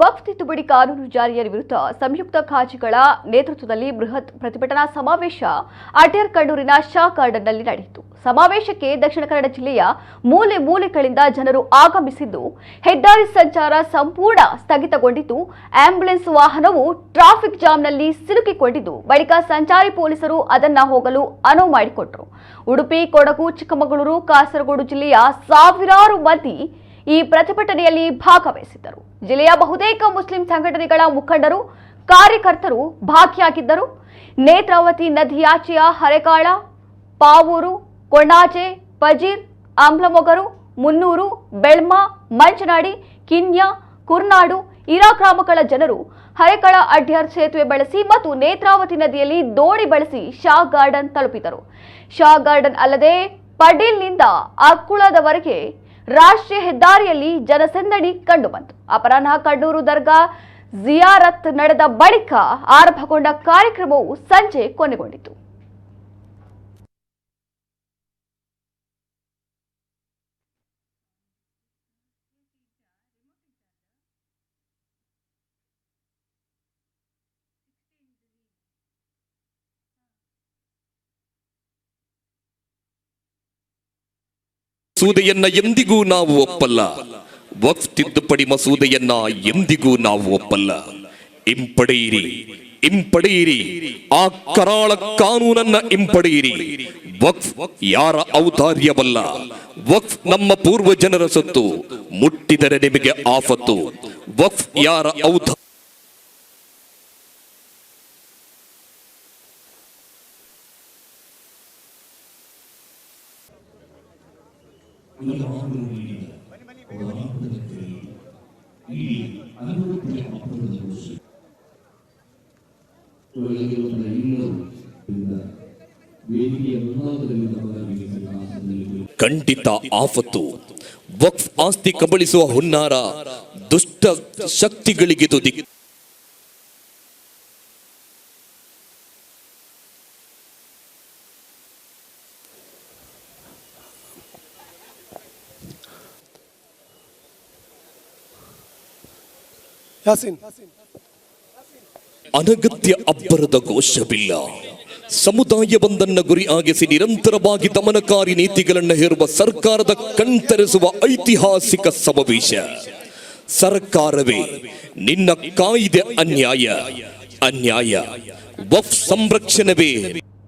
ವಕ್ಫ್ ತಿದ್ದುಪಡಿ ಕಾನೂನು ಜಾರಿಯ ವಿರುದ್ಧ ಸಂಯುಕ್ತ ಖಾಜಿಗಳ ನೇತೃತ್ವದಲ್ಲಿ ಬೃಹತ್ ಪ್ರತಿಭಟನಾ ಸಮಾವೇಶ ಅಟೇರ್ ಕಣ್ಣೂರಿನ ಶಾ ಗಾರ್ಡನ್ನಲ್ಲಿ ನಡೆಯಿತು. ಸಮಾವೇಶಕ್ಕೆ ದಕ್ಷಿಣ ಕನ್ನಡ ಜಿಲ್ಲೆಯ ಮೂಲೆ ಮೂಲೆಗಳಿಂದ ಜನರು ಆಗಮಿಸಿದ್ದು, ಹೆದ್ದಾರಿ ಸಂಚಾರ ಸಂಪೂರ್ಣ ಸ್ಥಗಿತಗೊಂಡಿದ್ದು ಆಂಬ್ಯುಲೆನ್ಸ್ ವಾಹನವು ಟ್ರಾಫಿಕ್ ಜಾಮ್ನಲ್ಲಿ ಸಿಲುಕಿಕೊಂಡಿದ್ದು, ಬಳಿಕ ಸಂಚಾರಿ ಪೊಲೀಸರು ಅದನ್ನ ಹೋಗಲು ಅನುವು ಮಾಡಿಕೊಟ್ಟರು ಉಡುಪಿ, ಕೊಡಗು, ಚಿಕ್ಕಮಗಳೂರು, ಕಾಸರಗೋಡು ಜಿಲ್ಲೆಯ ಸಾವಿರಾರು ಮಂದಿ ಈ ಪ್ರತಿಭಟನೆಯಲ್ಲಿ ಭಾಗವಹಿಸಿದ್ದರು. ಜಿಲ್ಲೆಯ ಬಹುತೇಕ ಮುಸ್ಲಿಂ ಸಂಘಟನೆಗಳ ಮುಖಂಡರು, ಕಾರ್ಯಕರ್ತರು ಭಾಗಿಯಾಗಿದ್ದರು. ನೇತ್ರಾವತಿ ನದಿಯಾಚೆಯ ಹರೆಕಾಳ, ಪಾವೂರು, ಕೊಣಾಜೆ, ಪಜೀರ್, ಆಮ್ಲಮೊಗರು, ಮುನ್ನೂರು, ಬೆಳ್ಮ, ಮಂಚನಾಡಿ, ಕಿನ್ಯ, ಕುರ್ನಾಡು, ಇರಾ ಗ್ರಾಮಗಳ ಜನರು ಹರೆಕಳ ಅಡ್ಯಾರ್ ಸೇತುವೆ ಬಳಸಿ ಮತ್ತು ನೇತ್ರಾವತಿ ನದಿಯಲ್ಲಿ ದೋಣಿ ಬಳಸಿ ಶಾ ಗಾರ್ಡನ್ ತಲುಪಿದರು. ಶಾ ಗಾರ್ಡನ್ ಅಲ್ಲದೆ ಪಡೀಲ್ನಿಂದ ಅಕ್ಕುಳದವರೆಗೆ ರಾಷ್ಟ್ರೀಯ ಹೆದ್ದಾರಿಯಲ್ಲಿ ಜನಸಂದಣಿ ಕಂಡುಬಂತು. ಅಪರಾಹ್ನ ಕಡೂರು ದರ್ಗಾ ಜಿಯಾರತ್ ನಡೆದ ಬಳಿಕ ಆರಂಭಗೊಂಡ ಕಾರ್ಯಕ್ರಮವು ಸಂಜೆ ಕೊನೆಗೊಂಡಿತು. ಮಸೂದೆಯನ್ನ ಎಂದಿಗೂ ನಾವು ಒಪ್ಪಲ್ಲ. ವಕ್ಫ್ ತಿದ್ದುಪಡಿ ಮಸೂದೆಯನ್ನ ಎಂದಿಗೂ ನಾವು ಒಪ್ಪಲ್ಲ. ಹಿಂಪಡೆಯಿರಿ ಇಂಪಡೆಯಿರಿ ಆ ಕರಾಳ ಕಾನೂನನ್ನ ಹಿಂಪಡೆಯಿರಿ ವಕ್ಫ್ ಯಾರ ಔದಾರ್ಯವಲ್ಲ. ವಕ್ಫ್ ನಮ್ಮ ಪೂರ್ವ ಜನರ ಸೊತ್ತು. ಮುಟ್ಟಿದರೆ ನಿಮಗೆ ಆಫತ್ತು. ವಕ್ಫ್ ಯಾರ ಔದಾರ್ಯ ಖಂಡಿತ ಆಫತ್ತು ವಕ್ಫ್ ಆಸ್ತಿ ಕಬಳಿಸುವ ಹುನ್ನಾರ ದುಷ್ಟ ಶಕ್ತಿಗಳಿಗಿದು ದಿಕ್ ಅನಗತ್ಯ ಅಬ್ಬರದ ಘೋಷವಿಲ್ಲ ಸಮುದಾಯವೊಂದನ್ನ ಆಗಿಸಿ ನಿರಂತರವಾಗಿ ದಮನಕಾರಿ ನೀತಿಗಳನ್ನು ಹೇರುವ ಸರ್ಕಾರದ ಕಣ್ತರಿಸುವ ಐತಿಹಾಸಿಕ ಸಮಾವೇಶ. ಸರ್ಕಾರವೇ, ನಿನ್ನ ಕಾಯ್ದೆ ಅನ್ಯಾಯ. ಅನ್ಯಾಯ. ವಫ್ ಸಂರಕ್ಷಣವೇ